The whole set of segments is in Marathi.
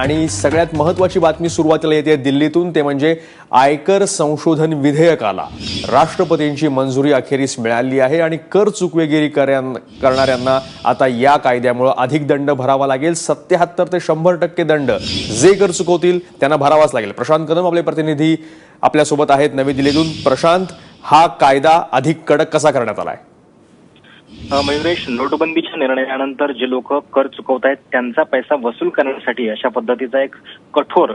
आणि सगळ्यात महत्वाची बातमी सुरुवातीला येते दिल्लीतून ते म्हणजे आयकर संशोधन विधेयकाला. राष्ट्रपतींची मंजुरी अखेरीस मिळाली आहे आणि कर चुकवेगिरी कर्यां- करणाऱ्यांना आता या कायद्यामुळे अधिक दंड भरावा लागेल. सत्याहत्तर ते शंभर टक्के दंड. जे कर चुकवतील त्यांना भरावाच लागेल. प्रशांत कदम आपले प्रतिनिधी आपल्यासोबत आहेत नवी दिल्लीतून. प्रशांत हा कायदा अधिक कडक कसा करण्यात आला आहे मयुरेश नोटबंदीच्या निर्णयानंतर जे लोक कर चुकवत आहेत त्यांचा पैसा वसूल करण्यासाठी अशा पद्धतीचा एक कठोर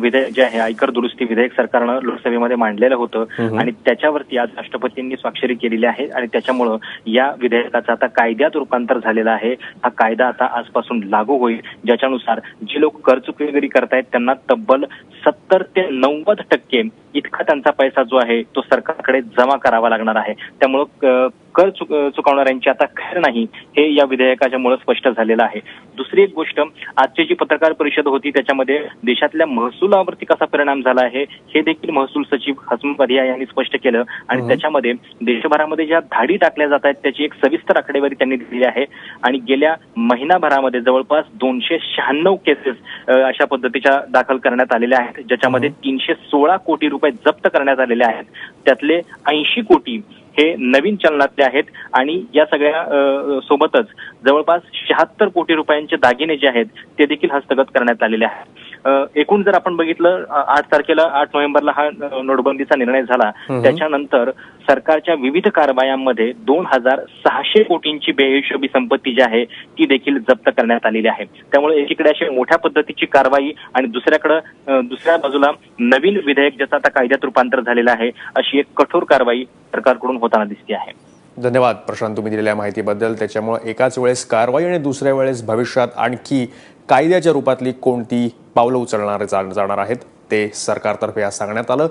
विधेयक जे आहे आयकर दुरुस्ती विधेयक सरकारनं लोकसभेमध्ये मांडलेलं होतं. आणि त्याच्यावरती आज राष्ट्रपतींनी स्वाक्षरी केलेली आहे आणि त्याच्यामुळं या विधेयकाचं आता कायद्यात रूपांतर झालेलं आहे. हा कायदा आता आजपासून लागू होईल. ज्याच्यानुसार जे लोक कर चुकवेगिरी करतायत त्यांना तब्बल सत्तर ते नव्वद टक्के इतका त्यांचा पैसा जो आहे तो सरकारकडे जमा करावा लागणार आहे. त्यामुळं कर चुक चुकवणाऱ्यांची आता खैर नाही हे या विधेयकाच्या मुळे स्पष्ट झालेलं आहे. दुसरी एक गोष्ट आजची जी पत्रकार परिषद होती त्याच्यामध्ये देशातल्या महसुलावरती कसा परिणाम झाला आहे हे देखील महसूल सचिव हसमुख अधिया यांनी स्पष्ट केलं. आणि त्याच्यामध्ये देशभरामध्ये ज्या धाडी टाकल्या जात आहेत त्याची एक सविस्तर आकडेवारी त्यांनी दिली आहे. आणि गेल्या महिनाभरामध्ये जवळपास दोनशे शहाण्णव केसेस अशा पद्धतीच्या दाखल करण्यात आलेल्या आहेत ज्याच्यामध्ये तीनशे सोळा कोटी रुपये जप्त करण्यात आलेले आहेत. त्यातले ऐंशी कोटी हे नवीन चलनातले आहेत आणि या सगळ्या सोबतच जवळपास शहात्तर कोटी रुपयांचे दागिने जे आहेत ते देखील हस्तगत करण्यात आलेले आहेत. एकूण जर आपण बघितलं आठ तारखेला आठ नोव्हेंबरला हा नोटबंदीचा निर्णय झाला. त्याच्यानंतर सरकारच्या विविध कारवायांमध्ये दोन हजार सहाशे कोटींची बेहिशोबी संपत्ती जी आहे ती देखील जप्त करण्यात आलेली आहे. त्यामुळे एकीकडे अशी मोठ्या पद्धतीची कारवाई आणि दुसऱ्याकडे दुसऱ्या बाजूला नवीन विधेयक ज्याचं आता कायद्यात रूपांतर झालेलं आहे अशी एक कठोर कारवाई सरकारकडून होताना दिसते आहे. धन्यवाद प्रशांत तुम्ही दिलेल्या माहितीबद्दल. त्याच्यामुळे एकाच वेळेस कारवाई आणि दुसऱ्या वेळेस भविष्यात आणखी कायद्याच्या रूपातली कोणती पावलं उचलणारे जाणार आहेत ते सरकारतर्फे आज सांगण्यात आलं.